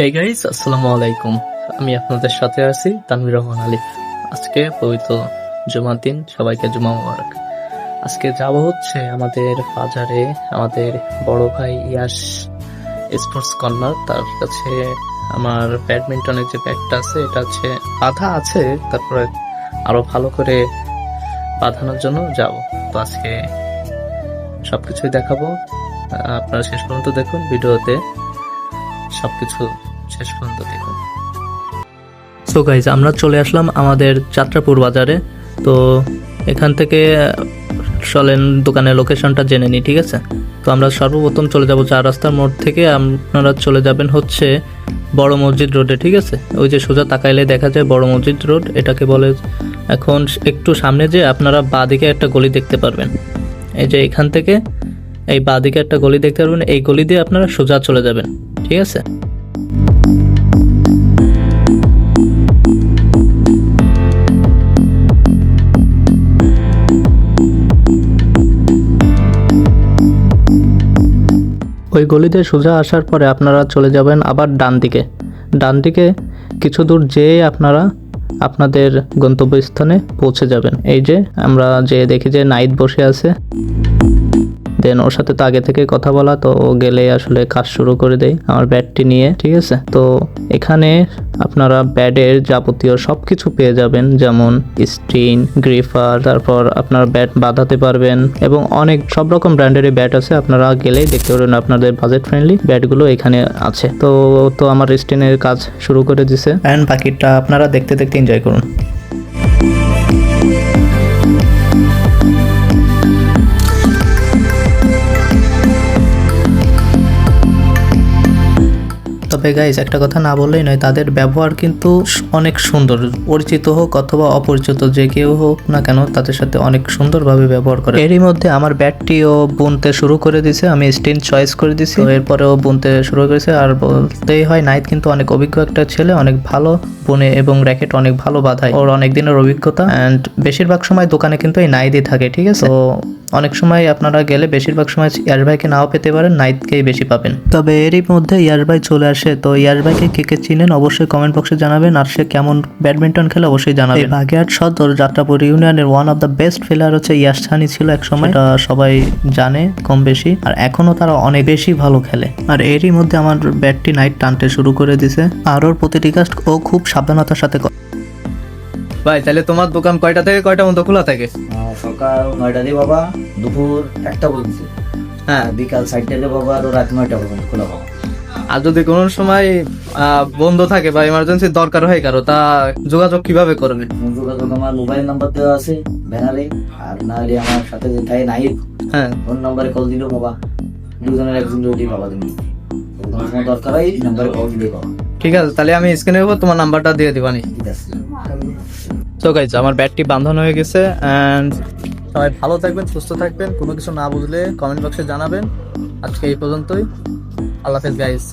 Hey guys আসসালামু আলাইকুম। আমি আপনাদের সাথে আছি তানভীর রহমান আলিফ। আজকে পবিত্র জুমার দিন সবাইকে জুমা মোবারক। আজকে যাব হচ্ছে আমাদের বাজারে আমাদের বড় ভাই ইয়াস স্পোর্টস কর্নার। তার কাছে আমার ব্যাডমিন্টনের যে ব্যাটটা আছে এটা হচ্ছে বাধা আছে। তারপরে আরও ভালো করে বাঁধানোর জন্য যাব। তো আজকে সবকিছুই দেখাবো। আহ, আপনারা শেষ পর্যন্ত দেখুন ভিডিওতে। সবকিছু শেষ পর্যন্ত দেখুন। সো গাইজ আমরা চলে আসলাম আমাদের যাত্রাপুর বাজারে। তো এখান থেকে চলেন দোকানের লোকেশনটা জেনে নিই, ঠিক আছে? তো আমরা সর্বপ্রথম চলে যাব চার রাস্তার মোড় থেকে। আপনারা চলে যাবেন হচ্ছে বড় মসজিদ রোডে, ঠিক আছে? ওই যে সোজা তাকাইলে দেখা যায় বড় মসজিদ রোড, এটাকে বলে এখন একটু সামনে যে আপনারা বাঁদিকে একটা গলি দেখতে পারবেন। এই যে এখান থেকে, এই বাঁদিকে একটা গলি দেখতে পারবেন। এই গলি দিয়ে আপনারা সোজা চলে যাবেন। ঠিক আছে? ওই গলিতে সোজা আসার পরে আপনারা চলে যাবেন আবার ডান দিকে। ডান দিকে কিছু দূর যেয়ে আপনারা আপনাদের গন্তব্যস্থানে পৌঁছে যাবেন। এই যে আমরা যে দেখি যে নাইট বসে আছে। দেন ওর সাথে তো আগে থেকে কথা বলা, তো ও গেলে আসলে কাজ শুরু করে দেয় আমার ব্যাটটি নিয়ে, ঠিক আছে? তো এখানে আপনারা ব্যাডের যাবতীয় সব কিছু পেয়ে যাবেন, যেমন স্টিন, গ্রিফার, তারপর আপনার ব্যাট বাঁধাতে পারবেন এবং অনেক সব রকম ব্র্যান্ডেরই ব্যাট আছে, আপনারা গেলেই দেখতে পারবেন আপনাদের বাজেট ফ্রেন্ডলি ব্যাটগুলো এখানে আছে। তো তো আমার স্টিনের কাজ শুরু করে দিছে। অ্যান্ড বাকিটা আপনারা দেখতে দেখতে এনজয় করুন। তবে গাইজ একটা কথা না বললেই নয়, তাদের ব্যবহার কিন্তু অনেক সুন্দর। পরিচিত হোক অথবা অপরিচিত যে কেউ হোক না কেন, তাদের সাথে অনেক সুন্দরভাবে ব্যবহার করে। এরই মধ্যে আমার ব্যাটটিও বুনতে শুরু করে দিছে। আমি স্টিন চয়েস করে দিছি। এরপরেও বুনতে শুরু করেছে। আর বলতেই হয় নাইট কিন্তু অনেক অভিজ্ঞ একটা ছেলে, অনেক ভালো বুনে এবং র্যাকেট অনেক ভালো বাঁধায়। ওর অনেক দিনের অভিজ্ঞতা। অ্যান্ড বেশিরভাগ সময় দোকানে কিন্তু এই নাইদই থাকে, ঠিক আছে? তো অনেক সময় আপনারা গেলে বেশিরভাগ সময় ইয়াস ভাইকে নাও পেতে পারেন নাইটকেই বেশি পাবেন। তবে এরই মধ্যে ইয়াস ভাই চলে আসে তো ইয়াস ভাইকে কে কে চিনেন অবশ্যই কমেন্ট বক্সে জানাবেন। আর সে কেমন ব্যাডমিন্টন খেলে অবশ্যই জানাবেন। এই বাগেরহাট সদর যাত্রাপুর ইউনিয়নের one of the best player হচ্ছে ইয়াস ছানি ছিল এক সময় এটা সবাই জানে কম বেশি। আর এখনও তারা অনেক বেশি ভালো খেলে। আর এরই মধ্যে আমার ব্যাটটি নাইট টানতে শুরু করে দিছে। আর ওর প্রতিটি কাজ ও খুব সাবধানতার সাথে করে ভাই তাহলে তোমার দোকান কয়টা থেকে কয়টা মতো খোলা থাকে? সকাল নয়টা দিয়ে বাবা দুপুর একটা পর্যন্ত। হ্যাঁ। বিকাল দিয়ে বাবা আরও রাত নয়টা পর্যন্ত খোলা পাবো আর যদি কোনো সময় বন্ধ থাকে বা ইমার্জেন্সি দরকার হয় কারও তা যোগাযোগ কীভাবে করবে? যোগাযোগ আমার মোবাইল নাম্বার দেওয়া আছে ব্যানারে আর নাহলে আমার সাথে যে থাকে নাইট হ্যাঁ। ফোন নাম্বারে কল দিলেও বাবা। দুজনের একজন যদি বাবা তুমি দরকার হয় নাম্বারে কল দিলেই বাবা। ঠিক আছে তাহলে আমি স্ক্রিনের উপর তোমার নাম্বারটা দিয়ে দিবানি ঠিক আছে। তো গাইজ আমার ব্যাটটি বান্ধন হয়ে গেছে অ্যান্ড সবাই ভালো থাকবেন, সুস্থ থাকবেন। কোনো কিছু না বুঝলে কমেন্ট বক্সে জানাবেন। আজকে এই পর্যন্তই। আল্লাহ হাফেজ গাইজ